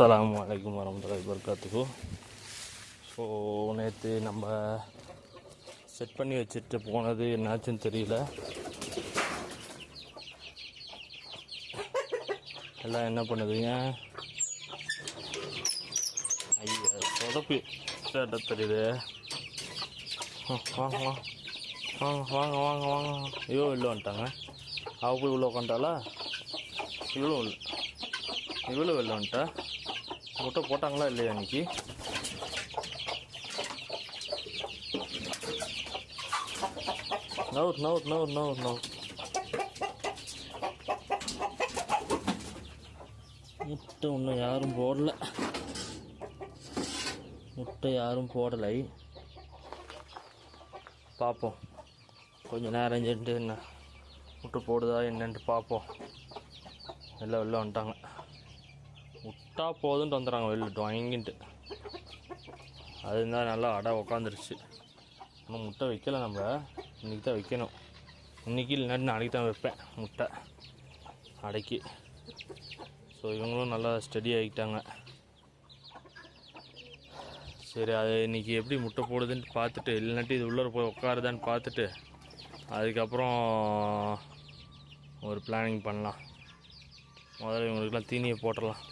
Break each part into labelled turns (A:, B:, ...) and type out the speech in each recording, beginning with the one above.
A: அஸ்ஸலாமு அலைக்கும் வரமத்துல்லாஹி வபரகாத்துஹு ஸோ நேற்று நம்ம செட் பண்ணி வச்சுட்டு போனது என்னாச்சுன்னு தெரியல. எல்லாம் என்ன பண்ணுதுங்க? ஐயா சொதப்பி. கேட்ட தெரியுது? வாங்க வாங்க. வாங்க வாங்க வாங்க வாங்க. ஐயோ வெளில வந்துட்டாங்க. அவள் போய் உள்ளே உட்காந்துட்டாளா இவ்வளோ இல்லை இவ்வளோ வெளில வந்துட்டா? முட்டை போட்டாங்களா இல்லையா இன்னைக்கு? நவுட் நவுர் நவுட் நவுட் நவுர் முட்டை இன்னும் யாரும் போடல. முட்டை யாரும் போடலை. பார்ப்போம் கொஞ்சம் நேரம் சென்று என்ன முட்டை போடுதா என்னன்ட்டு பார்ப்போம் எல்லாம் வெளில வந்துட்டாங்க. விட்டா போதுன்ட்டு வந்துடுறாங்க வெளில வாங்கின்ட்டு அது இருந்தால் நல்லா அடை உக்காந்துருச்சு. இன்னும் முட்டை வைக்கல நம்ம. இன்றைக்கி தான் வைக்கணும். இன்றைக்கி இல்லாட்டி நாளைக்கு தான் வைப்பேன் முட்டை. அடைக்கி. ஸோ இவங்களும் நல்லா ஸ்டடி ஆகிட்டாங்க. சரி அது இன்றைக்கி எப்படி முட்டை போடுதுன்ட்டு பார்த்துட்டு இல்லைனாட்டி இது உள்ளே போய் உட்காருதான்னு பார்த்துட்டு அதுக்கப்புறம் ஒரு பிளானிங் பண்ணலாம். முதல்ல இவங்களுக்குலாம் தீனியை போட்டுடலாம்.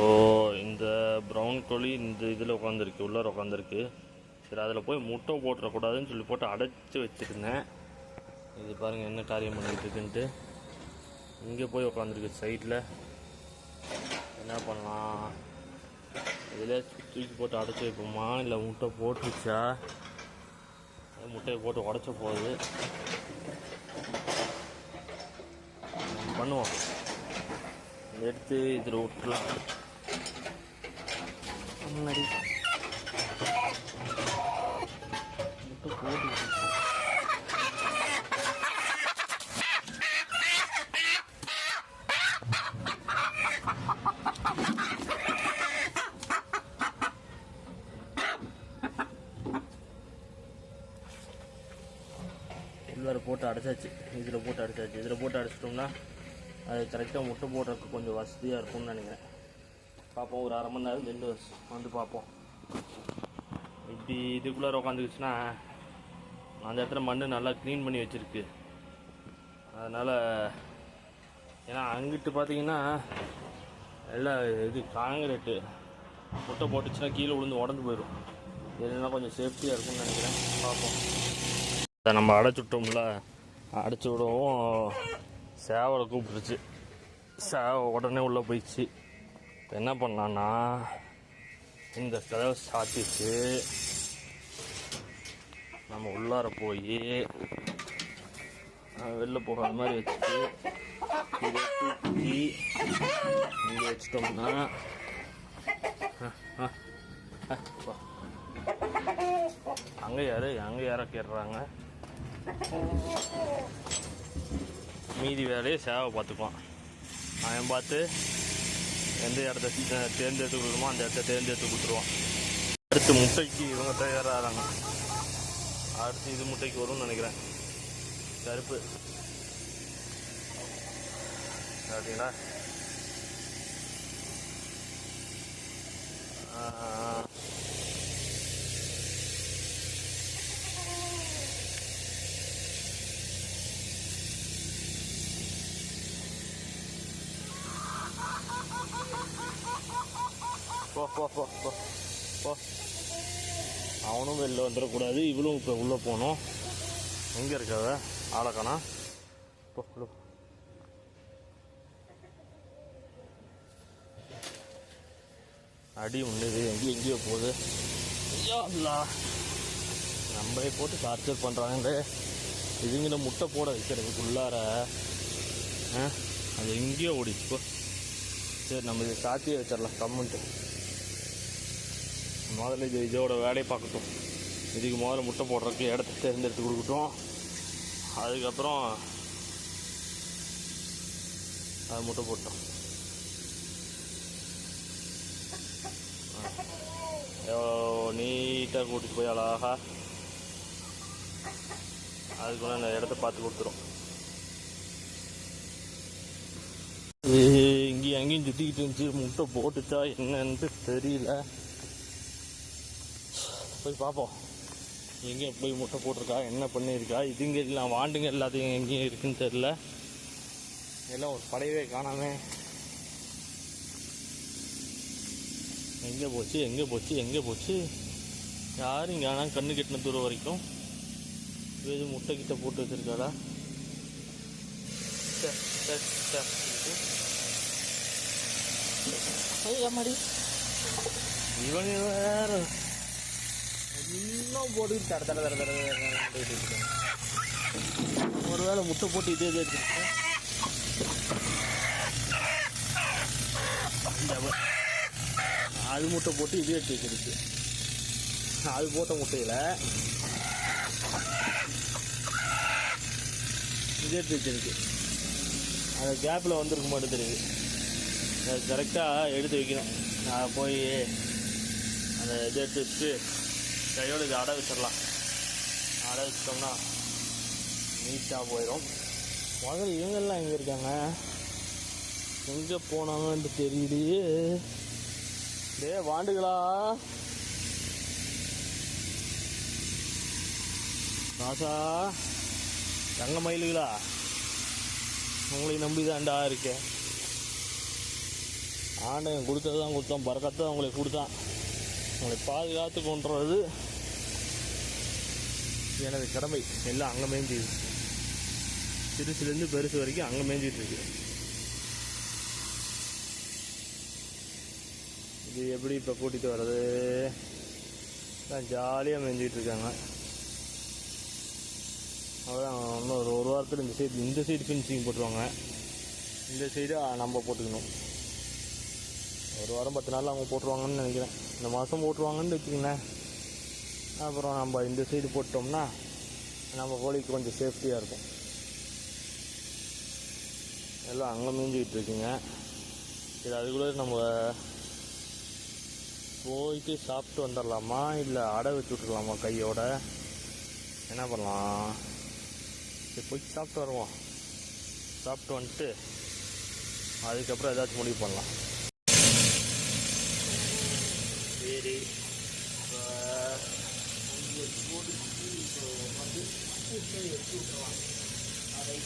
A: ஸோ இந்த ப்ரௌன் கோழி இந்த இதில் உட்காந்துருக்கு உள்ளார உட்காந்துருக்கு சரி அதில் போய் முட்டை போட்டுறக்கூடாதுன்னு சொல்லி போட்டு அடைச்சி வச்சுருந்தேன். இது பாருங்கள் என்ன காரியம் பண்ணிக்கிட்டு இருக்குன்ட்டு. இங்கே போய் உட்காந்துருக்கு சைடில் என்ன பண்ணலாம்? இதில் தூக்கி போட்டு அடைச்சி வைப்போமா? இல்லை முட்டை போட்டுருச்சா? முட்டையை போட்டு உடச்ச போகுது. பண்ணுவோம். எடுத்து இதில் விட்டுலாம் முன்னாடி. முட்டை போட்டு உள்ளார போட்டு அடைச்சாச்சு. இதில் போட்டு அடைச்சாச்சு. இதில் போட்டு அடைச்சிட்டோம்னா அது கரெக்டாக முட்டை போடுறதுக்கு கொஞ்சம் வசதியாக இருக்கும்னு நினைக்கிறேன். பார்ப்போம் ஒரு அரை மணி நேரம் ரெண்டு வந்து பார்ப்போம் இப்படி இதுக்குள்ளார உட்காந்துக்குச்சுன்னா அந்த இடத்துல மண் நல்லா க்ளீன் பண்ணி வச்சுருக்கு. அதனால் ஏன்னா அங்கிட்டு பார்த்தீங்கன்னா எல்லாம் இது காங்கிரேட்டு முட்டை போட்டுச்சுன்னா கீழே விழுந்து உடஞ்சி போயிடும் இதெல்லாம் கொஞ்சம் சேஃப்டியாக இருக்கும்னு நினைக்கிறேன். பார்ப்போம் அதை நம்ம அடைச்சுட்டோம்ல அடைச்சி விடவும் சேவலை கூப்பிட்டுருச்சு. சேவை உடனே உள்ளே போயிடுச்சு. இப்போ என்ன பண்ணான்னா இந்த கதவை சாத்திட்டு நம்ம உள்ளார போய் வெளில போகிற மாதிரி வச்சுட்டு இதை தூக்கி இங்கே வச்சிட்டோம்னா அங்கே யார்? அங்கே யாரோ கேடுறாங்க. மீதி வேலையை சேவை பார்த்துக்குவான். அவன் பார்த்து எந்த இடத்த தேர்ந்தெடுத்து கொடுக்கணுமோ அந்த இடத்த தேர்ந்தெடுத்து கொடுத்துருவோம். அடுத்து முட்டைக்கு இவங்க தயாராகிறாங்க. அடுத்து இது முட்டைக்கு வரும்னு நினைக்கிறேன். கருப்பு. பார்த்தீங்களா போ போ போ போ. அவனும் வெளில வந்துடக்கூடாது இவளும் இப்போ உள்ளே போகணும். எங்கே இருக்காத ஆளக்கானா? போ உள்ள அடி உண்ணுது எங்கேயும் எங்கேயோ போகுது. ஐயோ இல்லா நம்மளே போட்டு டார்ச்சர் பண்ணுறாங்க இதுங்கிற முட்டை போட வைக்கிறதுக்கு உள்ளார ஆ, அது எங்கேயோ ஓடிச்சு. போ. சரி நம்ம இதை சாத்தியே வச்சிடலாம். கம்முன்ட்டு. முதல்ல இது இதோட வேலையை பார்க்கட்டும். இதுக்கு முதல்ல முட்டை போடுறதுக்கு இடத்த தேர்ந்தெடுத்து கொடுக்கட்டும். அதுக்கப்புறம் அது முட்டை போட்டோம். நீட்டாக கூட்டிகிட்டு போய் அழகா அதுக்குள்ள அந்த இடத்த பார்த்து கொடுத்துரும். இங்கேயும் அங்கேயும் சுற்றிக்கிட்டு இருந்துச்சு. முட்டை போட்டுச்சா என்னன்ட்டு தெரியல. போய் பார்ப்போம். எங்கேயும் போய் முட்டை போட்டிருக்கா? என்ன பண்ணியிருக்கா? இதுங்க எல்லாம் வாண்டுங்க எல்லாத்தையும் எங்கேயும் இருக்குன்னு தெரில எல்லாம் ஒரு படையவே காணாமே. எங்கே போச்சு? எங்கே போச்சு? எங்கே போச்சு? யாரும் இங்கே ஆனால் கண்ணு கெட்டின தூரம் வரைக்கும். இது முட்டை கிட்ட போட்டு வச்சிருக்காளா? சே, இவன் வேறு ஐயா, இன்னும் போட்டு தர தர தர தர ஒரு வேளை முட்டை போட்டு இதே இதே எடுத்துருக்கேன் அது முட்டை போட்டு இதே எடுத்து வச்சிருக்கு. அது போட்ட முட்டையில் இதே எடுத்து வச்சிருக்கு. அந்த கேப்பில் வந்திருக்க மாட்டேன் தெரியுது. கரெக்டாக எடுத்து வைக்கணும். நான் போய் அந்த இதை எடுத்து வச்சுட்டு கையோடு இதை அடை வச்சிடலாம். அடை வச்சிட்டோம்னா நீட்டாக போயிடும் முதல்ல இவங்கெல்லாம் எங்கே இருக்காங்க? எங்கே போனாங்கன்ட்டு தெரியலையே டே வாண்டுகளா ராசா தங்க மயிலுகளா? உங்களை நம்பி தான்டா இருக்கேன். ஆண்டவன் கொடுத்தது தான் கொடுத்தான் பறக்கத்தை தான் உங்களுக்கு கொடுத்தான். உங்களை பாதுகாத்து கொண்டுறது எனது கடமை. எல்லாம் அங்கே மேய்ஞ்சிது. சிறுசுலேருந்து பெருசு வரைக்கும் அங்கே மேய்ஞ்சிட்டு இருக்கு. இது எப்படி இப்போ கூட்டிகிட்டு வர்றது? ஜாலியாக மேய்ஞ்சிட்டு இருக்காங்க. அவ்வளோதான் இன்னும் ஒரு ஒரு வாரத்தில் இந்த சைடு இந்த சைடு ஃபினிஷிங் போட்டுருவாங்க. இந்த சைடு நம்ம போட்டுக்கணும். ஒரு வாரம் பத்து நாள் அவங்க போட்டுருவாங்கன்னு நினைக்கிறேன். இந்த மாதம் போட்டுருவாங்கன்னு வச்சுக்கங்களேன். அப்புறம் நம்ம இந்த சைடு போட்டோம்னா நம்ம கோழிக்கு கொஞ்சம் சேஃப்டியாக இருக்கும். எல்லாம் அங்கே மீஞ்சிக்கிட்டு இருக்குங்க. சரி அதுக்குள்ளே நம்ம போயிட்டு சாப்பிட்டு வந்துடலாமா இல்லை அடை வச்சு விட்ருலாமா கையோட? என்ன பண்ணலாம்? சரி போய் சாப்பிட்டு வருவோம். சாப்பிட்டு வந்துட்டு அதுக்கப்புறம் ஏதாச்சும் முடிவு பண்ணலாம். சரி. இப்போ இங்கே போட்டுட்டு இப்போ வந்து முட்டை எடுத்து அதை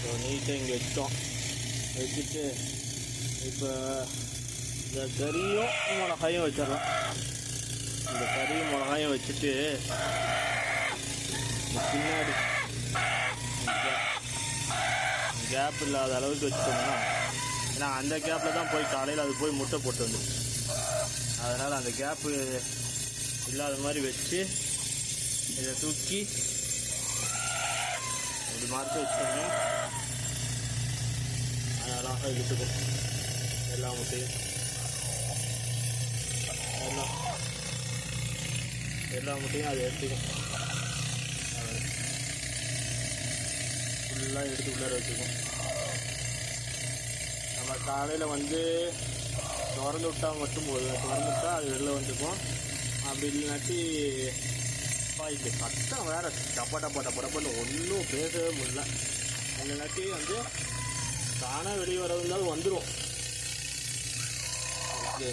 A: ஸோ நீட்டாக இங்கே வச்சிட்டோம் வச்சுட்டு இப்போ இந்த கறியும் மிளகாயும் வச்சிடலாம். இந்த கறியும் மிளகாயும் வச்சுட்டு பின்னாடி கேப் இல்லாத அளவுக்கு வச்சுட்டோம்னா ஏன்னா அந்த கேப்பில் தான் போய் காலையில் அது போய் முட்டை போட்டு வந்துச்சு. அதனால் அந்த கேப்பு இல்லாத மாதிரி வச்சு இதை தூக்கி அது மாற்றி வச்சுக்கணும் அழகாக இழுத்துக்கும். எல்லா முட்டையும் எல்லாம். எல்லா முட்டையும் அதை எடுத்துக்கும். ஃபுல்லாக எடுத்து உள்ளார வச்சுக்கும். நம்ம காலையில் வந்து திறந்து விட்டா மட்டும் போதும். திறந்து விட்டா அது வெளில வந்துக்கும். அப்படி அப்பா இது சத்தம் வேற டப்பா டப்பா டப்பா டப்பான்னு ஒன்றும் பேசவே முடியல இல்லைனாட்டி வந்து தானாக வெளியே வரதுனாலும் வந்துடும்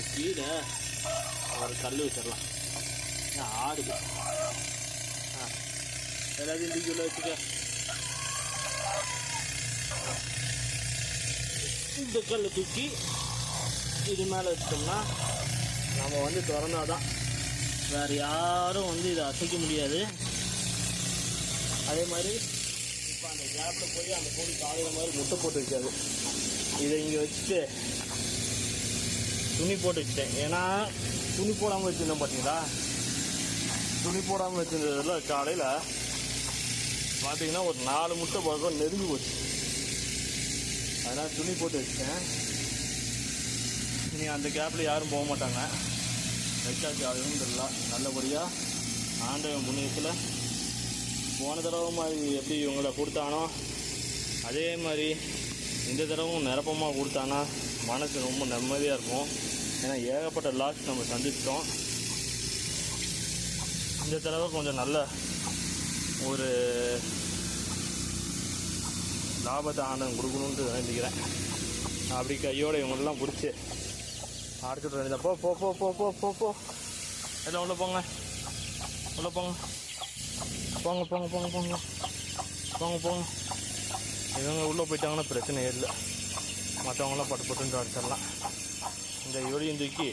A: கீழே ஒரு கல் வச்சிடலாம். ஆடுது. ஆ. எல்லாத்தையும் தூக்கி வச்சுக்க. இந்த கல்லை தூக்கி இது மேலே வச்சிட்டோம்னா நம்ம வந்து திறந்தாதான் வேறு யாரும் வந்து இதை அசைக்க முடியாது. அதே மாதிரி இப்போ அந்த கேப்பில் போய் அந்த கோழி காலையில மாதிரி முட்டை போட்டு வைக்காது இதை இங்கே வச்சுட்டு துணி போட்டு வச்சுட்டேன். ஏன்னா துணி போடாமல் வச்சுருந்தோம் பார்த்தீங்களா துணி போடாமல் வச்சுருந்ததில் காலையில் பார்த்தீங்கன்னா ஒரு நாலு முட்டை பக்கம் நெருங்கி போச்சு. அதனால் துணி போட்டு வச்சுட்டேன். இனி அந்த கேப்பில் யாரும் போக மாட்டாங்க. வைக்காச்சு அலமதுல்லா நல்லபடியாக ஆண்டவன் புண்ணியத்தில் போன தடவை மாதிரி எப்படி இவங்கள கொடுத்தானோ அதே மாதிரி இந்த தடவும் நிரப்பமாக கொடுத்தானா மனசு ரொம்ப நிம்மதியாக இருக்கும். ஏன்னா ஏகப்பட்ட லாஸ் நம்ம சந்திச்சிட்டோம். இந்த தடவை கொஞ்சம் நல்ல ஒரு லாபத்தை ஆண்டவன் கொடுக்கணுன்ட்டு நினைக்கிறேன். அப்படி கையோட இவங்களெல்லாம் பிடிச்சி அடிச்சுட்டு வேண்டியதா போ போ போ போ போ போ போ எல்லாம் உள்ள போங்க உள்ள போங்க போங்க போங்க போங்க போங்க போங்க போங்க இவங்க உள்ளே போயிட்டாங்கன்னா பிரச்சனையே இல்லை மற்றவங்களாம் பட்டு பட்டுன்னு அடிச்சிடலாம் இந்த இவரையும் தூக்கி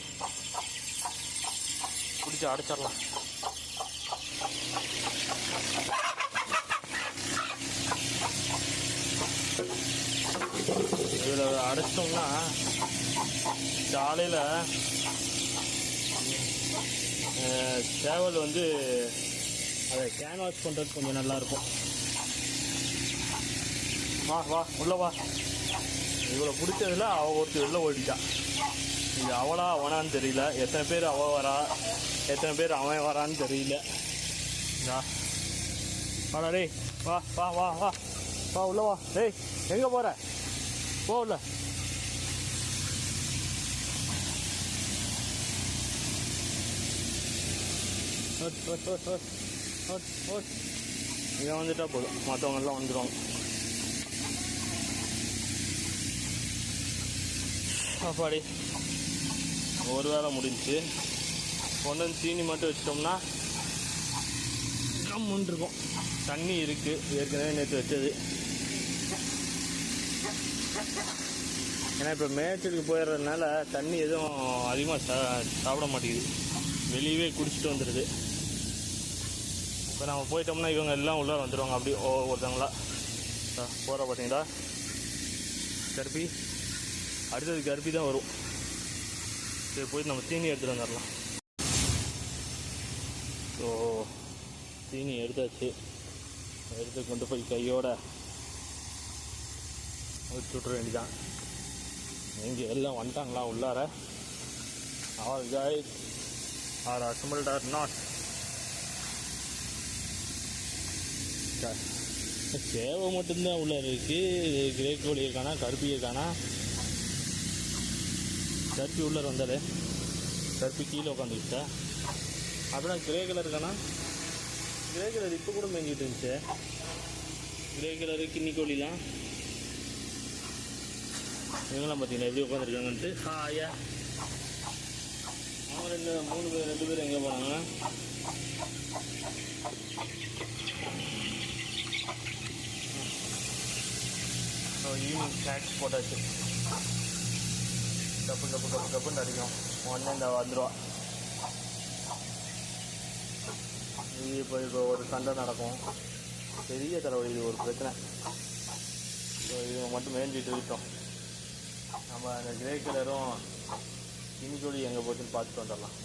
A: பிடிச்சி அடைச்சிடலாம் இதில் அடைச்சிட்டோம்னா காலையில் சேவல் வந்து அதை கேன்வாஸ் பண்ணுறது கொஞ்சம் நல்லாயிருக்கும் வா வா உள்ள வா. இவளை பிடிச்சதுல அவள் ஒருத்தர் வெளில ஓடிட்டா இது அவளா அவனான்னு தெரியல. எத்தனை பேர் அவள் வரா எத்தனை பேர் அவன் வரான்னு தெரியல. இந்தா. வாடா டேய் வா வா வா வா. வா உள்ள வா. டேய் எங்கே போகிற போ உள்ள. ஹட், வந்துட்டா போதும். மற்றவங்க எல்லாம் வந்துடுவாங்க சாப்பாடு. ஒரு வேளை முடிஞ்சு கொண்டு வந்து தீனி மட்டும் வச்சிட்டோம்னா கம்முன்னு இருக்கும் தண்ணி இருக்குது ஏற்கனவே நேற்று வச்சது. ஏன்னா இப்போ மேய்ச்சலுக்கு போயிடுறதுனால தண்ணி எதுவும் அதிகமாக சா சாப்பிட மாட்டேங்குது. வெளியவே குடிச்சிட்டு வந்துடுது. இப்போ நம்ம போயிட்டோம்னா இவங்க எல்லாம் உள்ளே வந்துடுவாங்க அப்படி ஓ போகிற பார்த்தீங்களா? கர்பி அடுத்தது கர்பி தான் வரும். சரி போயிட்டு நம்ம தீனி எடுத்துகிட்டு வந்துடலாம். ஸோ தீனி எடுத்தாச்சு. எடுத்து கொண்டு போய் கையோட வச்சு விட்ற இங்கே எல்லாம் வந்துட்டாங்களா உள்ளார? All guys are assembled are not சேவை மட்டும்தான் உள்ள இருக்குது கிரே கோழியை காணா கருப்பியை காணா கருப்பி உள்ளே வந்தாரு கருப்பி கீழே உட்காந்துக்கிட்டா அப்படின்னா கிரே கலர் இருக்கானா? கிரே கலர் இப்போ கூட மேய்ஞ்சிட்டு இருந்துச்சு. கிரே கலரு கிண்ணி கோழிலாம். இவங்களாம் பார்த்தீங்களா எப்படி உட்காந்துருக்காங்கன்ட்டு ஹாயா அவங்க ரெண்டு மூணு பேர் ரெண்டு பேர் எங்கே போனாங்க? ஈவினிங் ஸ்நாக்ஸ் போட்டாச்சு. டப்பு டப்பு டப்பு டப்புன்னு அடிக்கும். உடனே இந்த வந்துடுவா இது இப்போ இப்போ ஒரு சண்டை நடக்கும். பெரிய தலைவலி இது ஒரு பிரச்சனை. ஸோ இது மட்டும் மேஞ்சிட்டு இருக்கோம் நம்ம அந்த கிரே கலரும் கினிக்கோழி எங்கே போச்சுன்னு பார்த்துட்டு வந்துடலாம்.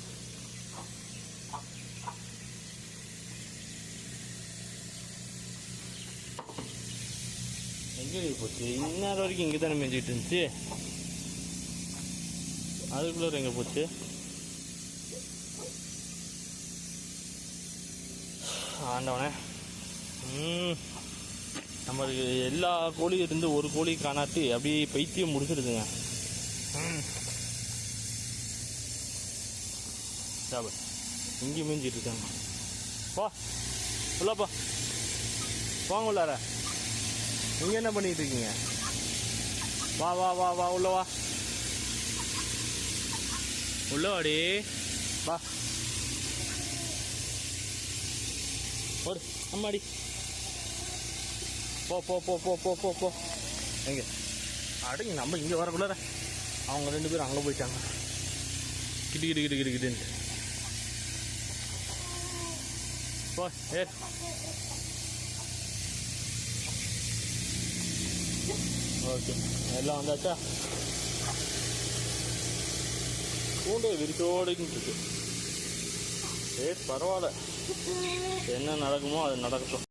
A: எங்கே போச்சு? இந்நேரம் வரைக்கும் இங்கே தானே மேய்ஞ்சிட்டு இருந்துச்சு. அதுக்குள்ளே எங்கே போச்சு? ஆண்டவனே. நம்மளுக்கு எல்லா கோழியும் இருந்து ஒரு கோழி காணாட்டி அப்படியே பைத்தியம் முடிச்சிடுதுங்க ம். இங்கே மேய்ஞ்சிட்டு இருக்காங்க. வா உள்ளப்பா வாங்க உள்ளார. நீங்கள் என்ன பண்ணிட்டு இருக்கீங்க? வா வா வா வா உள்ள வா. உள்ள வாடி. வா. ஓடு அம்மாடி. போ போ போ போ போ போ போ. எங்க அடங்கி நம்ம இங்கே வரக்குள்ளார அவங்க ரெண்டு பேரும் அங்கே போயிட்டாங்க. கிட்டு கிட்டு கிட்டு கிட்டு கிட்டுன்ட்டு. போ ஏ. ஓகே எல்லாம் வந்தாச்சா கூண்டு விரிச்சோடின்னு இருக்கு சரி பரவாயில்ல என்ன நடக்குமோ அது நடக்கட்டும்